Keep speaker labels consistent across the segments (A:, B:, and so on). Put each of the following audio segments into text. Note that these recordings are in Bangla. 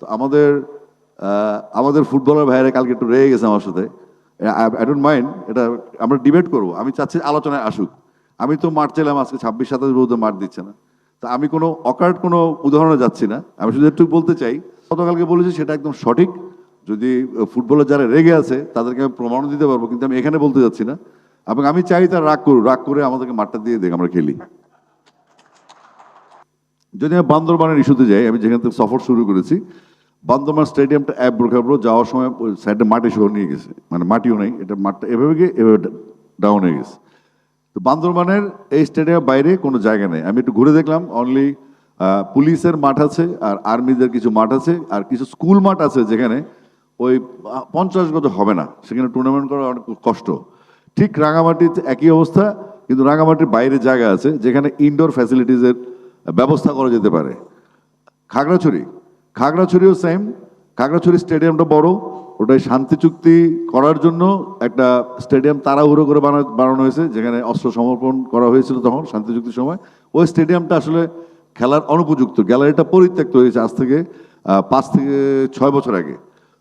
A: তো আমাদের আমাদের ফুটবলার ভাইয়েরা কালকে একটু রেগে গেছে আমার সাথে। আই ডোন্ট মাইন্ড এটা আমরা ডিবেট করব। আমি চাচ্ছি আলোচনায় আসুক। আমি তো মাঠ চাইলাম আজকে ছাব্বিশ, সাতাশ বিরুদ্ধে মাঠ দিচ্ছে না। তা আমি কোনো অকার্ড কোনো উদাহরণে যাচ্ছি না। আমি শুধু একটু বলতে চাই, গতকালকে বলেছি সেটা একদম সঠিক। যদি ফুটবলার যারা রেগে আছে, তাদেরকে আমি প্রমাণও দিতে পারব, কিন্তু আমি এখানে বলতে যাচ্ছি না। এবং আমি চাই তারা রাগ করুক, রাগ করে আমাদেরকে মাঠটা দিয়ে দেখ আমরা খেলি। যদি আমি বান্দরবানের ইস্যুতে যাই, আমি যেখান থেকে সফর শুরু করেছি বান্দরবান স্টেডিয়ামটা অ্যাপ বোরখাবো যাওয়ার সময় ওই সাইডে মাটি সহ নিয়ে গেছে। মানে মাটিও নেই, এটা মাঠটা এভাবে গিয়ে এভাবে ডাউন হয়ে গেছে। তো বান্দরবানের এই স্টেডিয়াম বাইরে কোনো জায়গা নেই। আমি একটু ঘুরে দেখলাম অনলি পুলিশের মাঠ আছে আর আর্মিদের কিছু মাঠ আছে আর কিছু স্কুল মাঠ আছে যেখানে ওই পঞ্চাশ গজ হবে না। সেখানে টুর্নামেন্ট করা অনেক কষ্ট। ঠিক রাঙামাটিতে একই অবস্থা, কিন্তু রাঙামাটির বাইরে জায়গা আছে যেখানে ইনডোর ফ্যাসিলিটিসের ব্যবস্থা করা যেতে পারে। খাগড়াছড়ি খাগড়াছড়িও সেম খাগড়াছড়ি স্টেডিয়ামটা বড়। ওটাই শান্তি চুক্তি করার জন্য একটা স্টেডিয়াম তাড়াহুড়ো করে বানা- বানানো হয়েছে, যেখানে অস্ত্র সমর্পণ করা হয়েছিল তখন, শান্তি চুক্তির সময়। ওই স্টেডিয়ামটা আসলে খেলার অনুপযুক্ত। গ্যালারিটা পরিত্যক্ত হয়েছে আজ থেকে পাঁচ থেকে ছয় বছর আগে।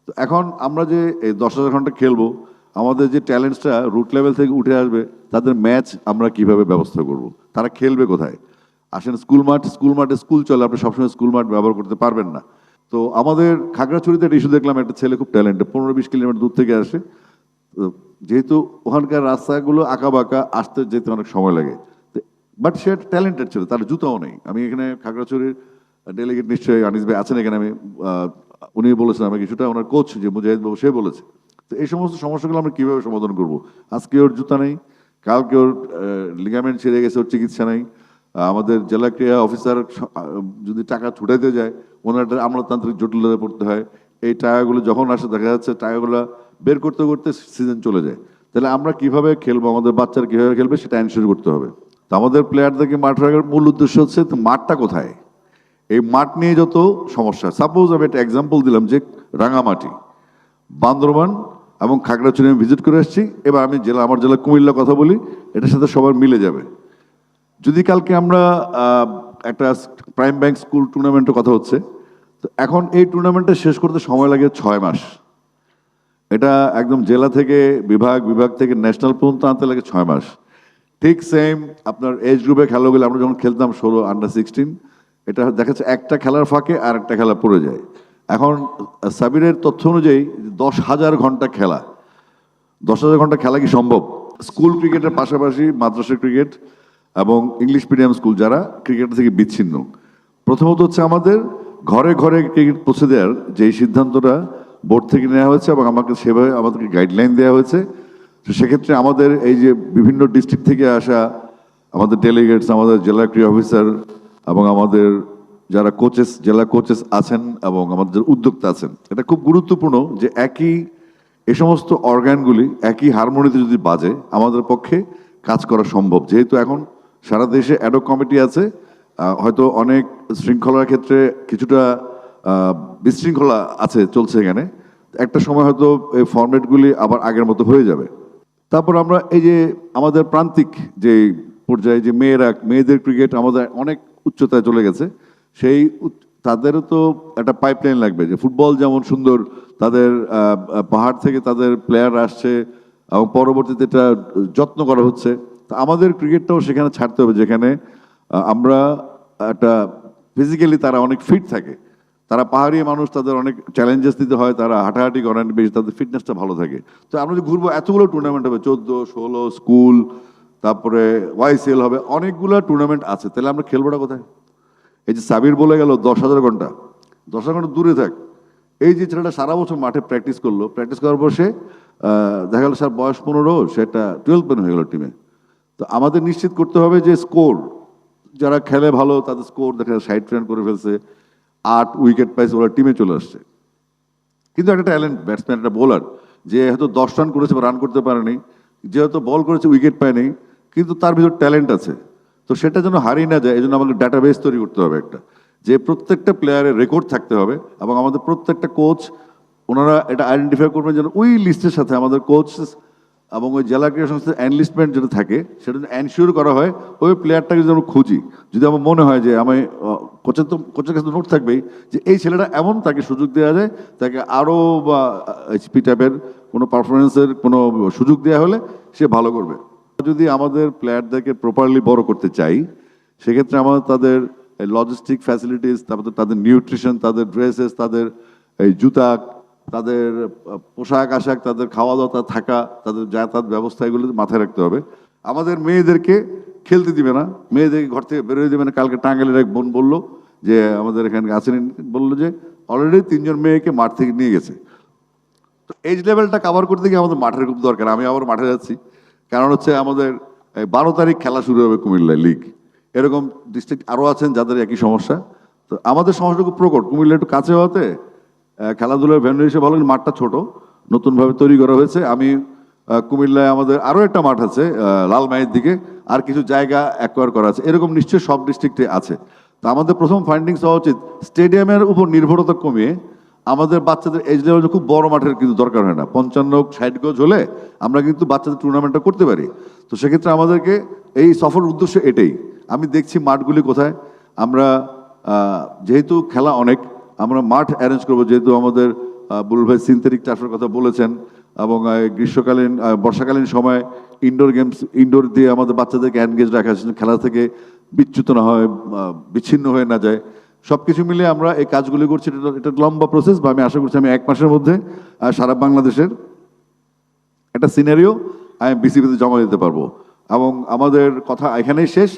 A: তো এখন আমরা যে এই দশ হাজার ঘণ্টা খেলব, আমাদের যে ট্যালেন্টসটা রুট লেভেল থেকে উঠে আসবে, তাদের ম্যাচ আমরা কীভাবে ব্যবস্থা করব? তারা খেলবে কোথায়? আসেন স্কুল মাঠ, স্কুল মাঠে স্কুল চলে। আপনি সবসময় স্কুল মাঠ ব্যবহার করতে পারবেন না। তো আমাদের খাগড়াছড়িতে একটা ইস্যু দেখলাম, একটা ছেলে খুব ট্যালেন্টেড পনেরো বিশ কিলোমিটার দূর থেকে আসে। যেহেতু ওখানকার রাস্তাগুলো আঁকা বাঁকা আসতে যেতে অনেক সময় লাগে। বাট সে একটা ট্যালেন্টেড ছিল, তার জুতাও নেই। আমি এখানে খাগড়াছড়ির ডেলিগেট নিশ্চয়ই আনিস ভাই আছেন এখানে, আমি উনি বলেছেন আমি কিছুটা, ওনার কোচ যে মুজাহিদ বাবু, সে বলেছে। তো এই সমস্ত সমস্যাগুলো আমরা কীভাবে সমাধান করব? আজকে ওর জুতা নেই, কালকে ওর লিগামেন্ট ছিঁড়ে গেছে, ওর চিকিৎসা নেই। আমাদের জেলা ক্রীড়া অফিসার যদি টাকা ছুটাইতে যায় ওনার আমলাতান্ত্রিক জটিলতায় পড়তে হয়। এই টাকাগুলো যখন আসে, দেখা যাচ্ছে টাকাগুলো বের করতে করতে সিজন চলে যায়। তাহলে আমরা কীভাবে খেলব? আমাদের বাচ্চারা কীভাবে খেলবে? সেটা এনশিওর করতে হবে। তো আমাদের প্লেয়ারদেরকে মাঠ রাখার মূল উদ্দেশ্য হচ্ছে মাঠটা কোথায়? এই মাঠ নিয়ে যত সমস্যা সাপোজ আমি একটা এক্সাম্পল দিলাম যে রাঙামাটি, বান্দরবান এবং খাগড়াছড়ি আমি ভিজিট করে এসেছি। এবার আমি জেলা, আমার জেলা কুমিল্লা কথা বলি, এটার সাথে সবার মিলে যাবে। যদি কালকে আমরা একটা প্রাইম ব্যাংক স্কুল টুর্নামেন্টের কথা হচ্ছে, তো এখন এই টুর্নামেন্টটা শেষ করতে সময় লাগে ছয় মাস। এটা একদম জেলা থেকে বিভাগ বিভাগ থেকে ন্যাশনাল পর্যন্ত আনতে লাগে ছয় মাস। ঠিক সেম আপনার এজ গ্রুপে খেলাগুলো আমরা যখন খেলতাম ষোলো আন্ডার সিক্সটিন এটা দেখা যাচ্ছে একটা খেলার ফাঁকে আর একটা খেলা পড়ে যায়। এখন সাবিরের তথ্য অনুযায়ী দশ হাজার ঘণ্টা খেলা। দশ হাজার ঘণ্টা খেলা কি সম্ভব? স্কুল ক্রিকেটের পাশাপাশি মাদ্রাসা ক্রিকেট এবং ইংলিশ মিডিয়াম স্কুল যারা ক্রিকেট থেকে বিচ্ছিন্ন। প্রথমত হচ্ছে আমাদের ঘরে ঘরে ক্রিকেট পৌঁছে দেওয়ার যেই সিদ্ধান্তটা বোর্ড থেকে নেওয়া হয়েছে এবং আমাকে সেভাবে আমাদেরকে গাইডলাইন দেওয়া হয়েছে, তো সেক্ষেত্রে আমাদের এই যে বিভিন্ন ডিস্ট্রিক্ট থেকে আসা আমাদের ডেলিগেটস আমাদের জেলা ক্রীড়া অফিসার এবং আমাদের যারা কোচেস জেলা কোচেস আছেন এবং আমাদের উদ্যোক্তা আছেন, এটা খুব গুরুত্বপূর্ণ যে একই এ সমস্ত অর্গানগুলি একই হারমোনিতে যদি বাজে, আমাদের পক্ষে কাজ করা সম্ভব। যেহেতু এখন সারা দেশে অ্যাডক কমিটি আছে। হয়তো অনেক শৃঙ্খলার ক্ষেত্রে কিছুটা বিশৃঙ্খলা আছে চলছে এখানে। একটা সময় হয়তো এই ফর্মেটগুলি আবার আগের মতো হয়ে যাবে। তারপর আমরা এই যে আমাদের প্রান্তিক যে পর্যায়ে যে মেয়েরা, মেয়েদের ক্রিকেট আমাদের অনেক উচ্চতায় চলে গেছে। সেই তাদেরও তো একটা পাইপলাইন লাগবে যে ফুটবল যেমন সুন্দর, তাদের পাহাড় থেকে তাদের প্লেয়ার আসছে এবং পরবর্তীতে এটা যত্ন করা হচ্ছে। তা আমাদের ক্রিকেটটাও সেখানে ছাড়তে হবে, যেখানে আমরা একটা ফিজিক্যালি তারা অনেক ফিট থাকে। তারা পাহাড়ি মানুষ, তাদের অনেক চ্যালেঞ্জেস দিতে হয়, তারা হাঁটাহাঁটি করেন বেশি, তাদের ফিটনেসটা ভালো থাকে। তো আমরা যে ঘুরবো, এতগুলো টুর্নামেন্ট হবে, চোদ্দ, ষোলো স্কুল তারপরে ওয়াইসিএল হবে, অনেকগুলো টুর্নামেন্ট আছে। তাহলে আমরা খেলবোটা কোথায়? এই যে সাবির বলে গেল, দশ হাজার ঘণ্টা। দশ হাজার ঘণ্টা দূরে থাক। এই যে ছেলেটা সারা বছর মাঠে প্র্যাকটিস করল প্র্যাকটিস করার পর সে দেখা গেল, স্যার বয়স পনেরো, সেটা টুয়েলভ পেন হয়ে গেল টিমে তো আমাদের নিশ্চিত করতে হবে যে স্কোর যারা খেলে ভালো, তাদের স্কোর দেখা সাইড ট্রেন করে ফেলছে, আট উইকেট পাইছে, ওরা টিমে চলে আসছে। কিন্তু একটা ট্যালেন্ট ব্যাটসম্যান একটা বোলার যে হয়তো দশ রান করেছে বা রান করতে পারেনি, যে হয়তো বল করেছে উইকেট পায়নি, কিন্তু তার ভিতর ট্যালেন্ট আছে। তো সেটা যেন হারিয়ে না যায়, এই জন্য আমাকে ডাটাবেস তৈরি করতে হবে একটা, যে প্রত্যেকটা প্লেয়ারের রেকর্ড থাকতে হবে, এবং আমাদের প্রত্যেকটা কোচ ওনারা এটা আইডেন্টিফাই করবেন যেন ওই লিস্টের সাথে আমাদের কোচ এবং ওই জেলা ক্রীড়া সংস্থার এনলিস্টমেন্ট যেটা থাকে, সেটা এনশিওর করা হয়, ওই প্লেয়ারটাকে যদি আমরা খুঁজি। যদি আমার মনে হয় যে আমি কোচের তো কোচের কাছে নোট থাকবেই, যে এই ছেলেটা এমন তাকে সুযোগ দেওয়া যায়, তাকে আরও বা এইচপি টাইপের কোনো পারফরমেন্সের কোনো সুযোগ দেওয়া হলে সে ভালো করবে। যদি আমাদের প্লেয়ারদেরকে প্রপারলি বড় করতে চাই, সেক্ষেত্রে আমাদের তাদের লজিস্টিক ফ্যাসিলিটিস তারপর তাদের নিউট্রিশন তাদের ড্রেসেস তাদের এই জুতা তাদের পোশাক আশাক তাদের খাওয়া দাওয়া থাকা তাদের যাতায়াত ব্যবস্থা এগুলো মাথায় রাখতে হবে। আমাদের মেয়েদেরকে খেলতে দিবে না। মেয়েদেরকে ঘর থেকে বেরোয় দিবে না। কালকে টাঙ্গালের এক বোন বলল যে আমাদের এখানে আছেন বলল যে অলরেডি তিনজন মেয়েকে মাঠ থেকে নিয়ে গেছে। তো এজ লেভেলটা কভার করতে গিয়ে আমাদের মাঠের খুব দরকার। আমি আবার মাঠে যাচ্ছি। কারণ হচ্ছে আমাদের বারো তারিখ খেলা শুরু হবে কুমিল্লায় লিগ এরকম ডিস্ট্রিক্ট আরও আছেন যাদের একই সমস্যা। তো আমাদের সমস্যাটা খুব প্রকট। কুমিল্লা একটু কাছে আহ, খেলাধুলার ভেন্যু হিসেবে ভালো মাঠটা ছোট, নতুনভাবে তৈরি করা হয়েছে। আমি কুমিল্লায় আমাদের আরও একটা মাঠ আছে লালমাইয়ের দিকে, আর কিছু জায়গা অ্যাকোয়ার করা আছে। এরকম নিশ্চয়ই সব ডিস্ট্রিক্টে আছে। তো আমাদের প্রথম ফাইন্ডিংস হওয়া উচিত স্টেডিয়ামের উপর নির্ভরতা কমিয়ে আমাদের বাচ্চাদের এজ লেভেলে খুব বড় মাঠের কিন্তু দরকার হয় না। পঞ্চান্ন ষাট গজ হলে আমরা কিন্তু বাচ্চাদের টুর্নামেন্টটা করতে পারি। তো সেক্ষেত্রে আমাদেরকে এই সফর উদ্দেশ্য এটাই। আমি দেখছি মাঠগুলি কোথায়। আমরা যেহেতু খেলা অনেক আমরা মাঠ অ্যারেঞ্জ করব যেহেতু আমাদের আহ, বুলুল ভাই সিনথেটিক চাষের কথা বলেছেন এবং গ্রীষ্মকালীন বর্ষাকালীন সময় ইনডোর গেমস ইনডোর দিয়ে আমাদের বাচ্চাদেরকে এনগেজ রাখা খেলা থেকে বিচ্যুত না হয় বিচ্ছিন্ন হয়ে না যায়। সব কিছু মিলে আমরা এই কাজগুলি করছি এটা এটা লম্বা প্রসেস বা আমি আশা করছি আমি এক মাসের মধ্যে সারা বাংলাদেশের একটা সিনারিও আমি বিসিবিতে জমা দিতে পারব। এবং আমাদের কথা এখানেই শেষ।